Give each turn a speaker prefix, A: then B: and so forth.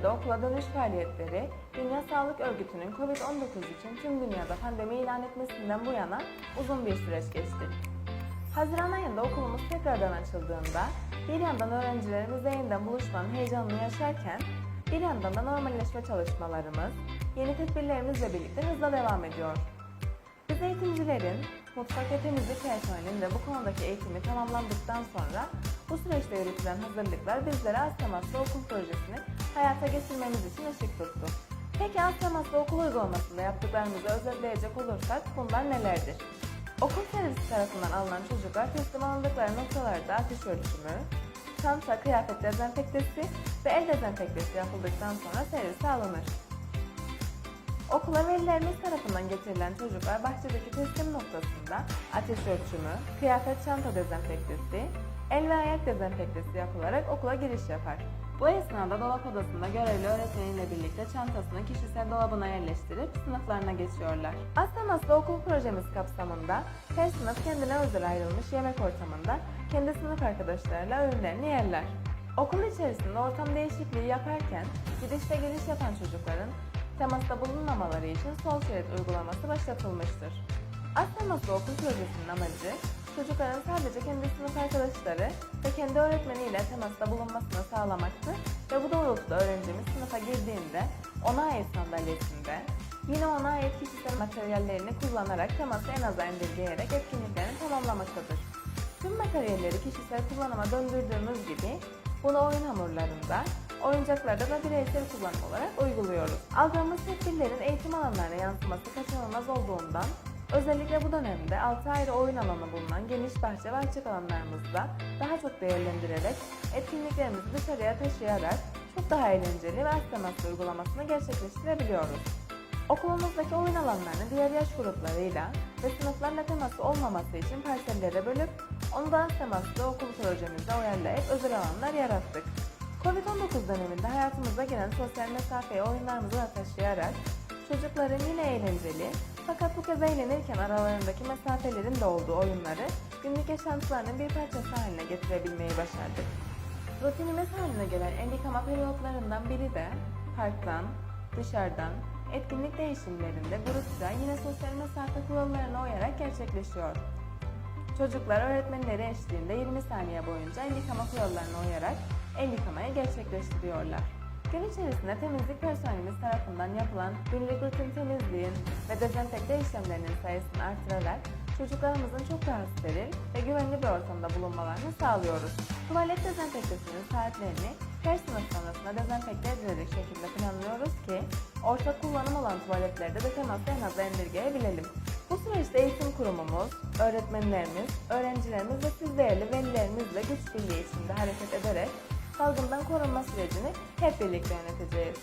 A: dönemde okula dönüş faaliyetleri Dünya Sağlık Örgütü'nün COVID-19 için tüm dünyada pandemi ilan etmesinden bu yana uzun bir süreç geçti. Haziran ayında okulumuz tekrardan açıldığında bir yandan öğrencilerimizle yeniden buluşmanın heyecanını yaşarken bir yandan da normalleşme çalışmalarımız yeni tedbirlerimizle birlikte hızla devam ediyor. Biz eğitimcilerin, mutfak ve temizlik personelinin de bu konudaki eğitimi tamamlandıktan sonra bu süreçte yürütülen hazırlıklar bizlere az temaslı okul projesini hayata geçirmemiz için ışık tuttu. Peki az temaslı okul uygulamasında yaptıklarımızı özetleyecek olursak bunlar nelerdir? Okul servisi tarafından alınan çocuklar teslim alındıkları noktalarda ateş ölçümü, çanta, kıyafet dezenfektesi ve el dezenfektesi yapıldıktan sonra servise alınır. Okula velilerimiz tarafından getirilen çocuklar bahçedeki teslim noktasında ateş ölçümü, kıyafet çanta dezenfektesi, el ve ayak dezenfektesi yapılarak okula giriş yapar. Bu esnada dolap odasında görevli öğretmeniyle birlikte çantasını kişisel dolabına yerleştirip sınıflarına geçiyorlar. Az temaslı okul projemiz kapsamında her sınıf kendine özel ayrılmış yemek ortamında kendi sınıf arkadaşlarıyla öğünlerini yerler. Okul içerisinde ortam değişikliği yaparken gidiş ve geliş yapan çocukların temasta bulunmamaları için sol şerit uygulaması başlatılmıştır. Az temaslı okul projesinin amacı çocukların sadece kendi sınıf arkadaşları ve kendi öğretmeniyle temasta bulunmasını sağlamaktı ve bu doğrultuda öğrencimiz sınıfa girdiğinde ona ait sandalyesinde yine ona ait kişisel materyallerini kullanarak teması en aza indirgeyerek etkinliklerini tamamlamaktadır. Tüm materyalleri kişisel kullanıma döndürdüğümüz gibi bunu oyun hamurlarında, oyuncaklarda da bireysel kullanım olarak uyguluyoruz. Aldığımız tedbirlerin eğitim alanlarına yansıması kaçınılmaz olduğundan özellikle bu dönemde 6 ayrı oyun alanı bulunan geniş bahçe ve açık alanlarımızda daha çok değerlendirerek etkinliklerimizi dışarıya taşıyarak çok daha eğlenceli ve az temaslı uygulamasını gerçekleştirebiliyoruz. Okulumuzdaki oyun alanlarını diğer yaş gruplarıyla ve sınıflarla teması olmaması için parsellere bölüp onu da temaslı okul projemize uyarlayıp özel alanlar yarattık. Covid-19 döneminde hayatımıza giren sosyal mesafeyi oyunlarımıza taşıyarak çocukların yine eğlenceli fakat bu kez eğlenirken aralarındaki mesafelerin de olduğu oyunları günlük yaşantılarının bir parçası haline getirebilmeyi başardık. Rutinimiz haline gelen el yıkama periyotlarından biri de parktan, dışarıdan, etkinlik değişimlerinde grupça yine sosyal mesafe kurallarına uyarak gerçekleşiyor. Çocuklar öğretmenleri eşliğinde 20 saniye boyunca el yıkama kurallarına uyarak el yıkamayı gerçekleştiriyorlar. Gün içerisinde temizlik personelimiz tarafından yapılan günlük rutin temizliğin ve dezenfekte işlemlerinin sayısını artırarak çocuklarımızın çok daha steril ve güvenli bir ortamda bulunmalarını sağlıyoruz. Tuvalet dezenfektesinin saatlerini her sınıf sonrasında dezenfekte edilecek şekilde planlıyoruz ki ortak kullanım olan tuvaletlerde de teması en aza indirgeyebilelim. Süreçte eğitim kurumumuz, öğretmenlerimiz, öğrencilerimiz ve siz değerli velilerimizle güç birliği içinde hareket ederek salgından korunma sürecini hep birlikte yöneteceğiz.